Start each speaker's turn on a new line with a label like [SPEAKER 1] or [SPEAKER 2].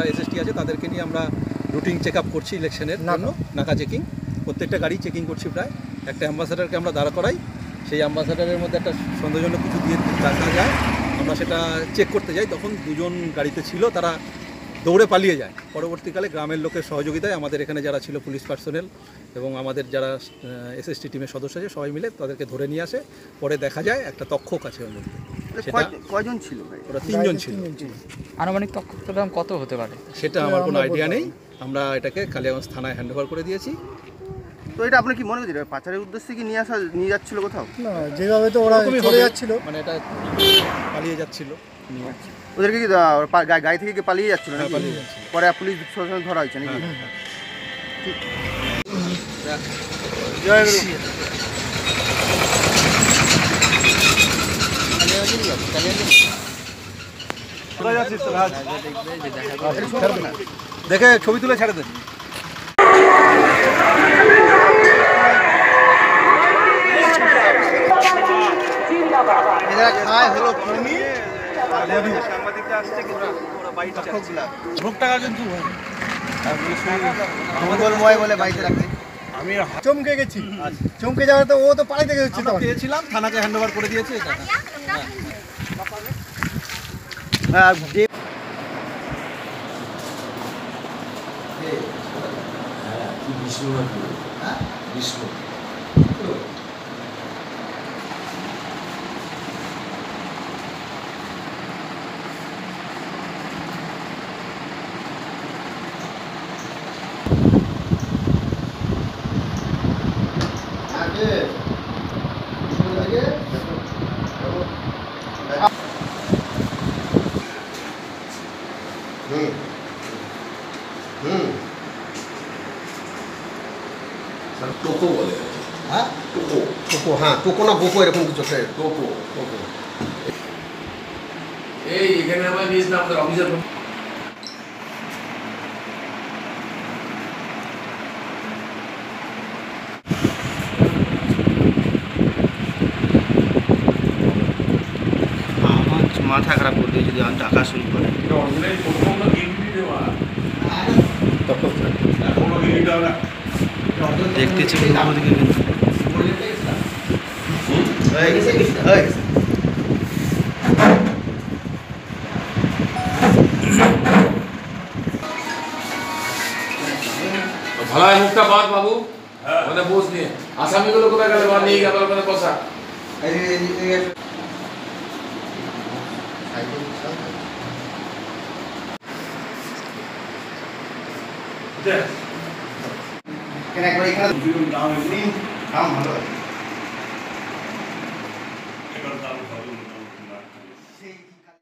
[SPEAKER 1] যারা এসএসটি আছে তাদেরকে নিয়ে আমরা রুটিন চেক আপ করছি ইলেকশনের জন্য নাকা চেকিং। প্রত্যেকটা গাড়ি চেকিং করছি প্রায়। একটা অ্যাম্বাসাডারকে আমরা দাঁড়া করাই। সেই অ্যাম্বাসাডারের মধ্যে একটা সন্দেহজনক কিছু দিয়ে দেখা যায়। আমরা সেটা চেক করতে যাই। তখন দুজন গাড়িতে ছিল তারা দৌড়ে পালিয়ে যায়। পরবর্তীকালে গ্রামের লোকের সহযোগিতায় আমাদের এখানে যারা ছিল পুলিশ পার্সোনেল এবং আমাদের যারা এসএসটি টিমের সদস্য আছে সবাই মিলে তাদেরকে ধরে নিয়ে আসে। পরে দেখা যায় একটা তক্ষক আছে ওর মধ্যে।
[SPEAKER 2] কয়জন ছিল ভাই?
[SPEAKER 1] ওরা তিনজন ছিল।
[SPEAKER 3] আনুমানিক তথ্যের দাম কত হতে পারে?
[SPEAKER 1] সেটা আমার কোনো আইডিয়া নেই। আমরা এটাকে কালিয়াগঞ্জ থানায় হ্যান্ড ওভার করে দিয়েছি।
[SPEAKER 2] তো এটা আপনি কি মনে করছেন পাচারের উদ্দেশ্যে কি নিয়ে আসা নিয়ে যাচ্ছিল কোথাও?
[SPEAKER 4] না যেভাবে তো ওরা
[SPEAKER 1] ওরকমই
[SPEAKER 4] চলে। যাচ্ছিল।
[SPEAKER 1] মানে এটা পালিয়ে যাচ্ছিল। নিয়ে
[SPEAKER 2] ওদেরকে কি গাড়ি থেকে কি পালিয়ে যাচ্ছিল
[SPEAKER 1] হ্যাঁ,
[SPEAKER 2] নাকি?
[SPEAKER 1] পালিয়ে যাচ্ছিল।
[SPEAKER 2] পরে পুলিশ ধরা হয়েছে নাকি?
[SPEAKER 1] হ্যাঁ, দেখে ছবি তুলে ছেড়ে দেন
[SPEAKER 2] রাখে।
[SPEAKER 4] চমকে গেছি। চমকে যাওয়ার তো ও তো পালাইতে গেছে
[SPEAKER 1] আমরা পেয়েছিলাম থানাকে হ্যান্ড ওভার করে দিয়েছে এটা। Ah, Que bicho, meu aqui. Né? Ah, bicho.
[SPEAKER 2] আহ, যে
[SPEAKER 5] টোকো বলে।
[SPEAKER 6] হ্যাঁ?
[SPEAKER 5] টোকো।
[SPEAKER 6] টোকো হ্যাঁ টোকো না বোকো এরকম কিছু একটা।
[SPEAKER 5] টোকো টোকো। এই এখানে আমার নিজ না আমাদের অফিসার
[SPEAKER 2] আমার মাথা খারাপ করে দিয়ে যদি আমি টাকা শুরু করে
[SPEAKER 5] অরিজিনাল টোকো না গিফট দেওয়া এখনও গিফট দেওয়া না
[SPEAKER 2] দেখতেছি
[SPEAKER 5] ভালাই মুখটা বাদ বাবু। মানে বোঝ নিয়ে। আসামিগুলো কোথায় গেলে? বা নিয়ে গেল বসা।
[SPEAKER 6] এই যে- এই যে- এই যে- কেন একবার এখানে কাম ভালো আছে।